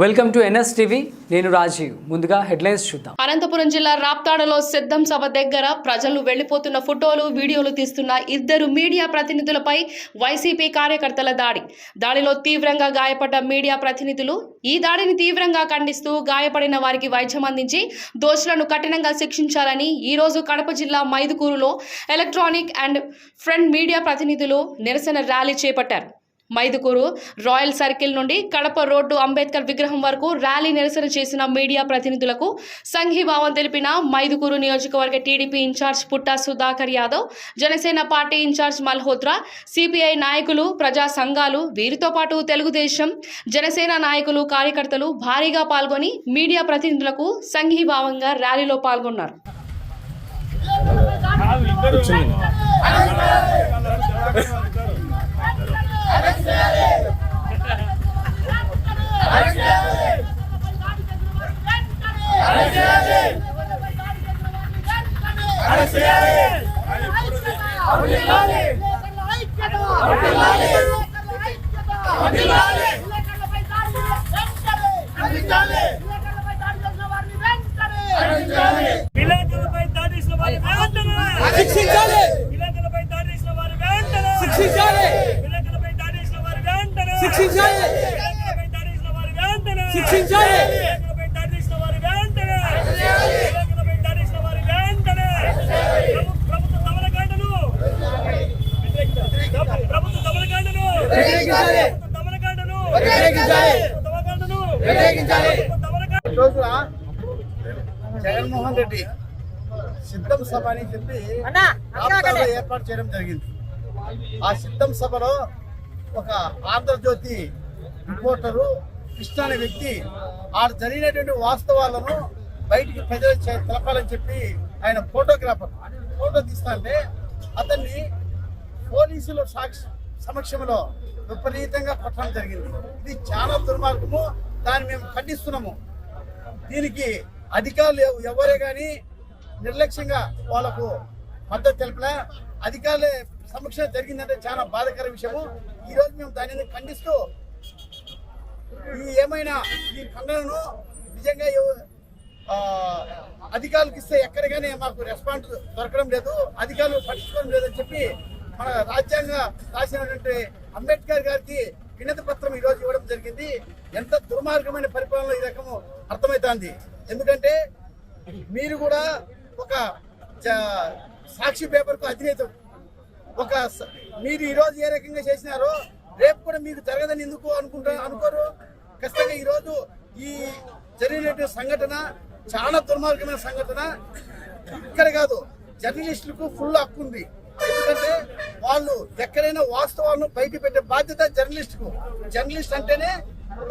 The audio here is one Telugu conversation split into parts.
Welcome to NS TV. నేను రాజీవ్. ముందుగా హెడ్లైన్స్ చూద్దాం. అనంతపురం జిల్లా రాప్తాడలో సిద్ధం సభ దగ్గర ప్రజలు వెళ్ళిపోతున్న ఫోటోలు వీడియోలు తీస్తున్న ఇద్దరు మీడియా ప్రతినిధులపై వైసీపీ కార్యకర్తల దాడి. దాడిలో తీవ్రంగా గాయపడ్డ మీడియా ప్రతినిధులు ఈ దాడిని తీవ్రంగా ఖండిస్తూ గాయపడిన వారికి వైద్యం అందించి దోషులను కఠినంగా శిక్షించాలని ఈ రోజు కడప జిల్లా మైదుకూరులో ఎలక్ట్రానిక్ అండ్ ఫ్రంట్ మీడియా ప్రతినిధులు నిరసన ర్యాలీ చేపట్టారు. మైదుకూరు రాయల్ సర్కిల్ నుండి కడప రోడ్డు అంబేద్కర్ విగ్రహం వరకు ర్యాలీ నిరసన చేసిన మీడియా ప్రతినిధులకు సంఘీభావం తెలిపిన మైదుకూరు నియోజకవర్గ TDP incharge Putta Sudhakar Yadav Janasena party incharge Malhotra CPI నాయకులు ప్రజా సంఘాలు వీరితో పాటు తెలుగుదేశం జనసేన నాయకులు కార్యకర్తలు భారీగా పాల్గొని మీడియా ప్రతినిధులకు సంఘీభావంగా ర్యాలీలో పాల్గొన్నారు విలేకరులపై దాడి చేసిన వారి వెంటనే శిక్షించాలి. విలేకరులపై దాడి చేసిన వారి వెంటనే శిక్షించాలి. విలేకరులపై దాడి చేసిన వారి వెంటనే శిక్షించాలి. విలేకరులపై దాడి చేసిన వారి వెంటనే శిక్షించాలి విలేకరులపై దాడి చేసిన వారి వెంటనే విలేకరులపై దాడి చేసిన వారి వెంటనే ప్రభు- ప్రభుత్వ దమనకాండను ప్రభు- ప్రభుత్వ దమనకాండను వ్యతిరేకించాలి. ప్రభుత్వ దమనకాండను వ్యతిరేకించాలి. వ్యతిరేకించాలి. రోజున జగన్మోహన్ రెడ్డి సిద్ధం సభ అని చెప్పి ఏర్పాటు చేయడం జరిగింది ఆ సిద్ధం సభలో ఒక ఆంధ్రజ్యోతి రిపోర్టరు కృష్ణ అనే వ్యక్తి ఆడ జరిగినటువంటి వాస్తవాలను బయటికి ప్రజలు తెలపాలని చెప్పి ఆయన ఫోటోగ్రాఫర్ ఫోటో తీస్తాంటే అతన్ని పోలీసుల సాక్షి సమక్షంలో విపరీతంగా కొట్టడం జరిగింది. ఇది చాలా దుర్మార్గము. దాన్ని మేము ఖండిస్తున్నాము. దీనికి అధికారులు ఎవరే కానీ నిర్లక్ష్యంగా వాళ్ళకు మద్దతు తెలిపిన అధికారుల సమక్షంలో జరిగిందంటే చాలా బాధాకర విషయము. ఈరోజు మేము దానిని ఖండిస్తూ ఈ ఏమైనా ఈ ఖండనను నిజంగా ఎవ- అధికారులకు ఇస్తే ఎక్కడికైనా మాకు రెస్పాన్స్ దొరకడం లేదు. అధికారులు పట్టించుకోవడం లేదని చెప్పి మన రాజ్యాంగ రాసినటువంటి అంబేద్కర్ గారికి వినతి పత్రం ఈ రోజు ఇవ్వడం జరిగింది. ఎంత దుర్మార్గమైన పరిపాలన ఈ రకము అర్థమవుతుంది ఎందుకంటే మీరు కూడా ఒక సాక్షి పేపర్కు అధినేతం ఒక స- మీరు ఈరోజు ఏ రకంగా చేసినారో రేపు కూడా మీకు జరగదని ఎందుకు అనుకుంటా అనుకోరు. ఖచ్చితంగా ఈరోజు ఈ జరిగినటువంటి సంఘటన చాలా దుర్మార్గమైన సంఘటన. ఇక్కడ కాదు జర్నలిస్టులకు ఫుల్ హక్కు ఉంది. ఎందుకంటే వాళ్ళు ఎక్కడైనా వాస్తవాలను బయట పెట్టే బాధ్యత జర్నలిస్ట్కు. జర్నలిస్ట్ అంటేనే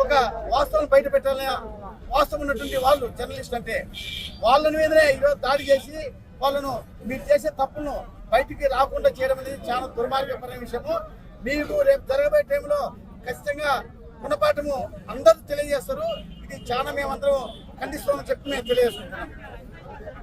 ఒక వాస్తవం బయట పెట్టాలని వాస్తవం ఉన్నటువంటి వాళ్ళు జర్నలిస్ట్ అంటే. వాళ్ళ మీదనే ఈరోజు దాడి చేసి వాళ్ళను మీరు చేసే తప్పును బయటికి రాకుండా చేయడం అనేది చాలా దుర్మార్గపరమైన విషయము. మీకు రేపు జరగబోయే టైంలో ఖచ్చితంగా గుణపాఠము అందరూ తెలియజేస్తారు. ఇది చాలా మేమందరం ఖండిస్తామని చెప్పి మేము తెలియజేస్తున్నాం.